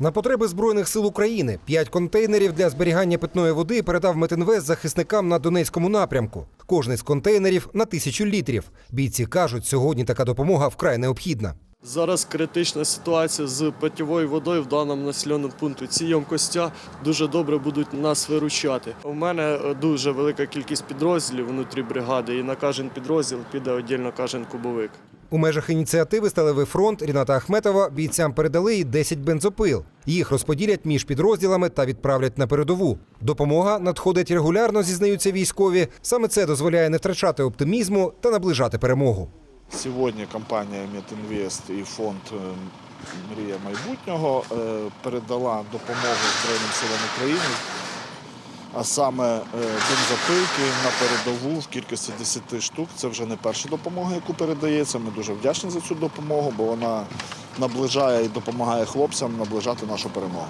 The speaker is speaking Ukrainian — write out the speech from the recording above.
На потреби збройних сил України п'ять контейнерів для зберігання питної води передав Метинвест захисникам на Донецькому напрямку. Кожний з контейнерів на тисячу літрів. Бійці кажуть, сьогодні така допомога вкрай необхідна. Зараз критична ситуація з питьовою водою в даному населеному пункті. Ці ємкостя дуже добре будуть нас виручати. У мене е, дуже велика кількість підрозділів внутрі бригади, і на кожен підрозділ піде віддільно кожен кубовик. У межах ініціативи Сталевий фронт Ріната Ахметова бійцям передали й 10 бензопил. Їх розподілять між підрозділами та відправлять на передову. Допомога надходить регулярно, зізнаються військові. Саме це дозволяє не втрачати оптимізму та наближати перемогу. Сьогодні компанія Метінвест і фонд е, Мрія майбутнього е, передала допомогу Збройним силам України, а саме е, бензопилки на передову в кількості 10 штук. Це вже не перша допомога, яку передається. Ми дуже вдячні за цю допомогу, бо вона наближає і допомагає хлопцям наближати нашу перемогу.